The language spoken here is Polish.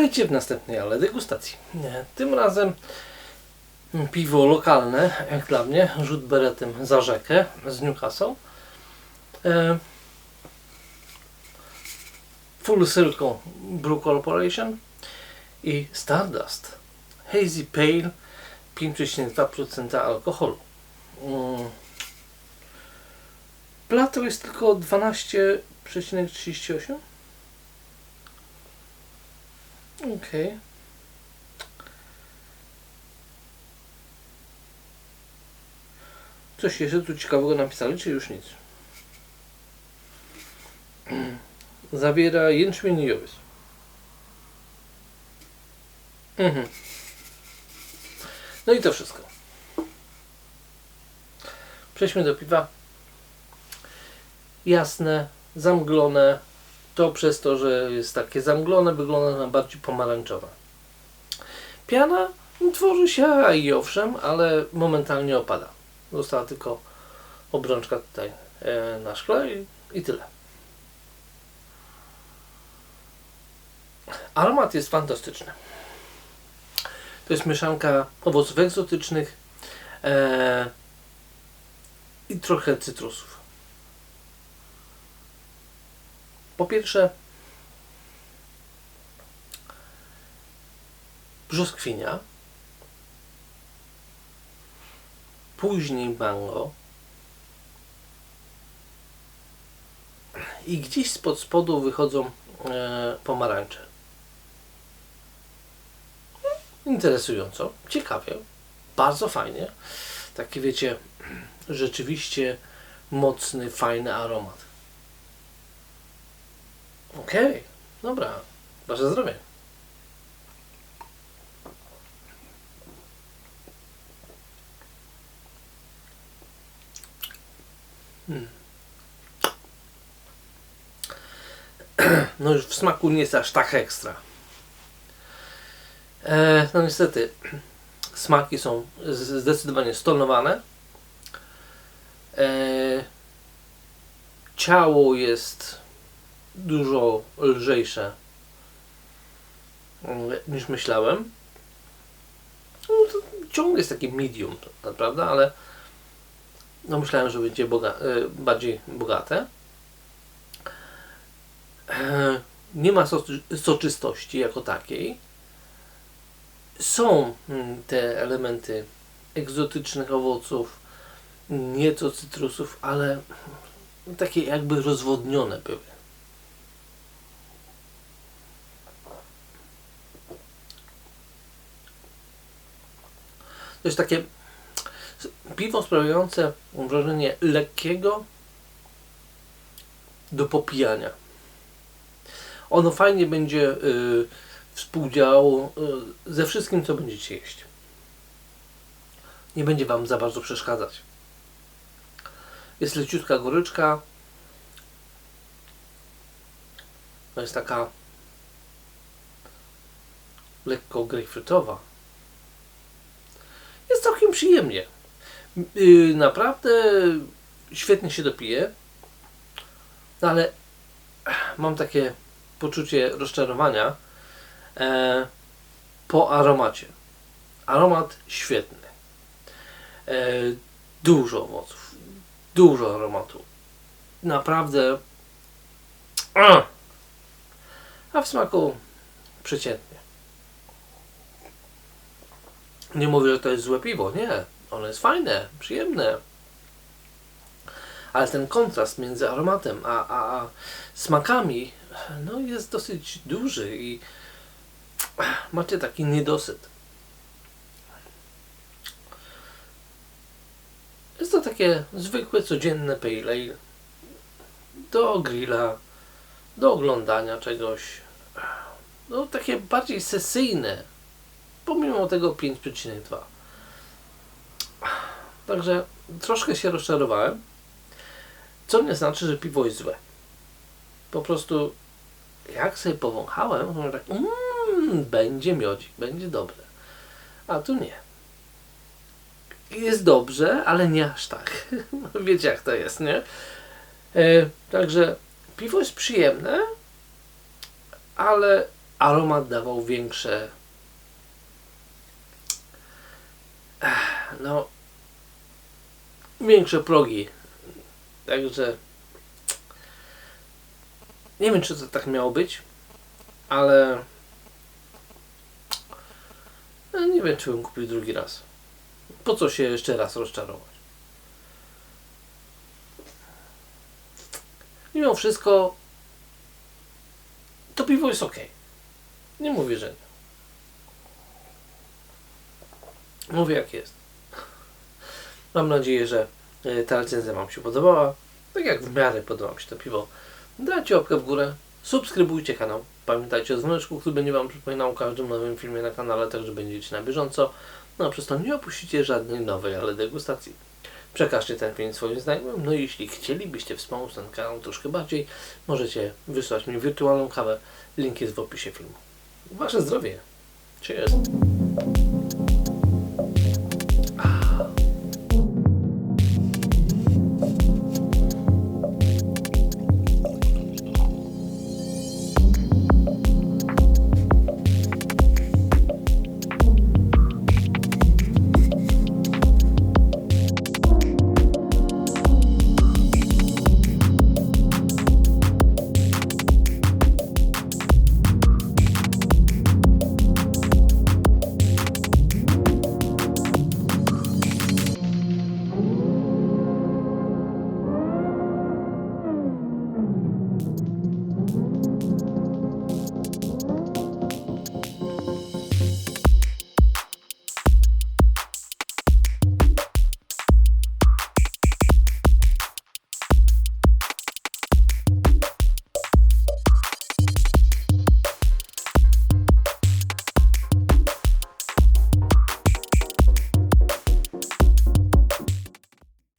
Witajcie w następnej ale degustacji. Tym razem piwo lokalne, jak dla mnie, rzut beretem za rzekę z Newcastle. E, Full Circle Brew Corporation i Stardust Hazy Pale 5,2% alkoholu. Mm. Plato jest tylko 12,38 Okej. Coś jeszcze tu ciekawego napisali, czy już nic? Zawiera jęczmień i owiec. Mhm. No i to wszystko. Przejdźmy do piwa. Jasne, zamglone, to przez to, że jest takie zamglone, wygląda na bardziej pomarańczowe. Piana tworzy się i owszem, ale momentalnie opada. Została tylko obrączka tutaj e, na szkle i, i tyle. Aromat jest fantastyczny. To jest mieszanka owoców egzotycznych e, i trochę cytrusów. Po pierwsze, brzoskwinia, później mango i gdzieś spod spodu wychodzą e, pomarańcze. Interesująco, ciekawie, bardzo fajnie. Taki wiecie, rzeczywiście mocny, fajny aromat. Okej, dobra. Wasze zdrowie. Hmm. No już w smaku nie jest aż tak ekstra. E, no niestety, smaki są zdecydowanie stonowane. E, ciało jest dużo lżejsze mm, niż myślałem. No, ciągle jest taki medium, prawda? Ale no myślałem, że będzie boga e, bardziej bogate. E, nie ma soczystości jako takiej. Są mm, te elementy egzotycznych owoców, nieco cytrusów, ale takie jakby rozwodnione były. To jest takie piwo sprawiające wrażenie lekkiego do popijania. Ono fajnie będzie y, współdziałało y, ze wszystkim, co będziecie jeść. Nie będzie Wam za bardzo przeszkadzać. Jest leciutka goryczka. To jest taka lekko grejpfrutowa całkiem przyjemnie. Y, naprawdę świetnie się dopije, no ale mam takie poczucie rozczarowania e, po aromacie. Aromat świetny. E, dużo owoców, dużo aromatu. Naprawdę. A w smaku przeciętny. Nie mówię, że to jest złe piwo, nie. Ono jest fajne, przyjemne. Ale ten kontrast między aromatem a, a, a smakami no, jest dosyć duży i macie taki niedosyt. Jest to takie zwykłe, codzienne pale ale do grilla, do oglądania czegoś. No takie bardziej sesyjne pomimo tego 5,2. Także troszkę się rozczarowałem, co nie znaczy, że piwo jest złe. Po prostu jak sobie powąchałem, to tak, mmm, będzie miodzik, będzie dobre. A tu nie. Jest dobrze, ale nie aż tak. Wiecie jak to jest, nie? E, także piwo jest przyjemne, ale aromat dawał większe no większe progi. Także nie wiem, czy to tak miało być, ale no, nie wiem, czy bym kupił drugi raz. Po co się jeszcze raz rozczarować? Mimo wszystko to piwo jest ok. Nie mówię, że nie. Mówię jak jest. Mam nadzieję, że e, ta recenzja Wam się podobała. Tak jak w miarę podoba mi się to piwo. Dajcie łapkę w górę, subskrybujcie kanał. Pamiętajcie o dzwoneczku, który będzie Wam przypominał o każdym nowym filmie na kanale, także będziecie na bieżąco. No a przez to nie opuścicie żadnej nowej, ale degustacji. Przekażcie ten film swoim znajomym. No i jeśli chcielibyście wspomóc ten kanał troszkę bardziej, możecie wysłać mi wirtualną kawę. Link jest w opisie filmu. Wasze zdrowie. Cheers.